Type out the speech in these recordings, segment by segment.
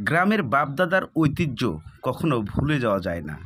গ্রামের বাপদাদার ঐতিহ্য কখনো ভুলে যাওয়া যায় না।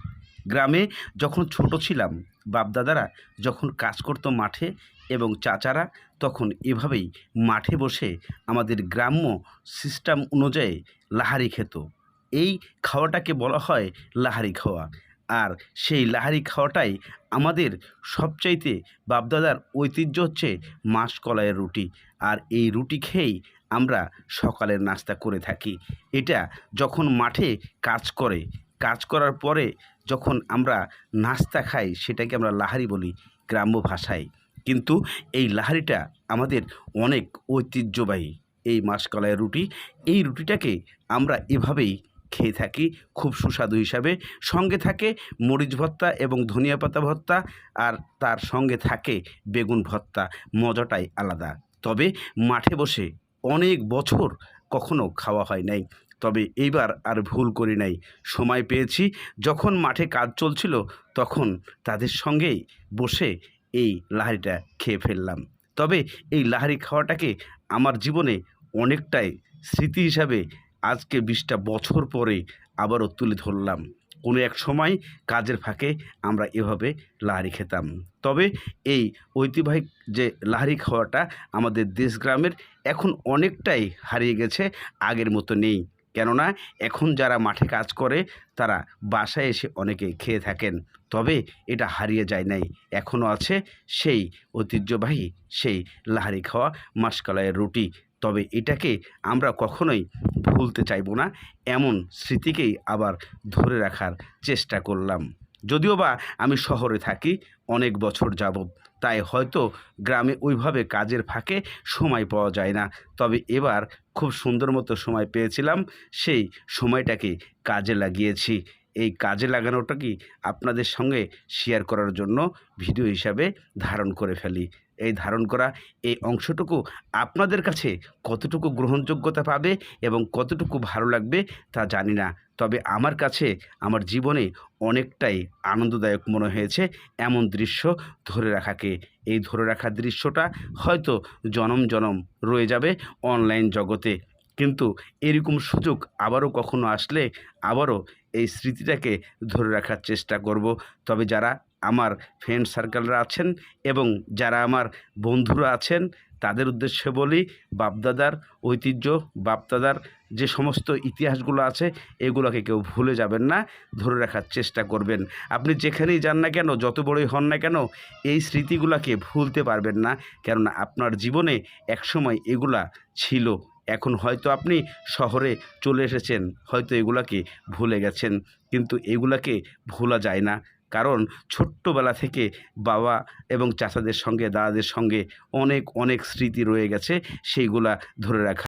গ্রামে যখন ছোট ছিলাম, বাপদাদারা যখন কাজ করতো মাঠে এবং চাচারা তখন এভাবেই মাঠে বসে আমাদের গ্রাম্য সিস্টেম অনুযায়ী লাহারি খেত। এই খাওয়াটাকে বলা হয় লাহারি খাওয়া। আর সেই লাহারি খাওয়াটাই আমাদের সবচাইতে বাপদাদার ঐতিহ্য হচ্ছে মাসকলাইয়ের রুটি। আর এই রুটি খেয়েই আমরা সকালের নাস্তা করে থাকি। এটা যখন মাঠে কাজ করে, কাজ করার পরে যখন আমরা নাস্তা খাই, সেটাকে আমরা লাহারি বলি, গ্রাম্য ভাষায়। কিন্তু এই লাহারিটা আমাদের অনেক ঐতিহ্যবাহী। এই মাসকলাইয়ের রুটি, এই রুটিটাকে আমরা এভাবেই খেয়ে থাকি, খুব সুস্বাদু হিসাবে। সঙ্গে থাকে মরিচ ভর্তা এবং ধনিয়া পাতা ভর্তা আর তার সঙ্গে থাকে বেগুন ভর্তা। মজাটাই আলাদা। তবে মাঠে বসে অনেক বছর কখনো খাওয়া হয় নাই। তবে এইবার আর ভুল করি নাই। সময় পেয়েছি। যখন মাঠে কাজ চলছিল, তখন তাদের সঙ্গেই বসে এই লাহারিটা খেয়ে ফেললাম। তবে এই লাহারি খাওয়াটাকে আমার জীবনে অনেকটাই স্মৃতি হিসাবে আজকে বিশটা বছর পরে আবারও তুলে ধরলাম। কোনো এক সময় কাজের ফাঁকে আমরা এভাবে লাহারি খেতাম। তবে এই ঐতিহ্যবাহী যে লাহারি খাওয়াটা আমাদের দেশ গ্রামের এখন অনেকটাই হারিয়ে গেছে, আগের মতো নেই। কেননা এখন যারা মাঠে কাজ করে, তারা বাসায় এসে অনেকে খেয়ে থাকেন। তবে এটা হারিয়ে যায় নাই। এখনও আছে সেই ঐতিহ্যবাহী সেই লাহারি খাওয়া মাসকলাইয়ের রুটি। তবে এটাকে আমরা কখনোই ভুলতে চাইব না। এমন স্মৃতিকেই আবার ধরে রাখার চেষ্টা করলাম। যদিও বা আমি শহরে থাকি, অনেক বছর যাবৎ, তাই হয়তো গ্রামে ওইভাবে কাজের ফাঁকে সময় পাওয়া যায় না। তবে এবার খুব সুন্দর মতো সময় পেয়েছিলাম, সেই সময়টাকে কাজে লাগিয়েছি। এই কাজে লাগানোটা কি আপনাদের সঙ্গে শেয়ার করার জন্য ভিডিও হিসাবে ধারণ করে ফেলি। এই ধারণ করা এই অংশটুকু আপনাদের কাছে কতটুকু গ্রহণযোগ্যতা পাবে এবং কতটুকু ভালো লাগবে তা জানি না। তবে আমার কাছে, আমার জীবনে অনেকটাই আনন্দদায়ক মনে হয়েছে এমন দৃশ্য ধরে রাখাকে। এই ধরে রাখার দৃশ্যটা হয়তো জনম জনম রয়ে যাবে অনলাইন জগতে। কিন্তু এরকম সুযোগ আবারও কখনো আসলে আবারও এই স্মৃতিটাকে ধরে রাখার চেষ্টা করব। তবে যারা আমার ফ্রেন্ড সার্কেলরা আছেন এবং যারা আমার বন্ধুরা আছেন, তাদের উদ্দেশ্যে বলি, বাপদাদার ঐতিহ্য, বাপদাদার যে সমস্ত ইতিহাসগুলো আছে, এগুলোকে কেউ ভুলে যাবেন না, ধরে রাখার চেষ্টা করবেন। আপনি যেখানেই যান না কেন, যত বড়ই হন না কেন, এই স্মৃতিগুলোকে ভুলতে পারবেন না, কেননা আপনার জীবনে একসময় এগুলা ছিল। এখন হয়তো আপনি শহরে চলে এসেছেন, হয়তো এগুলাকে ভুলে গেছেন, কিন্তু এগুলাকে ভোলা যায় না। কারণ ছোট্টবেলা থেকে বাবা এবং চাচাদের সঙ্গে, দাদাদের সঙ্গে অনেক অনেক স্মৃতি রয়ে গেছে, সেইগুলা ধরে রাখা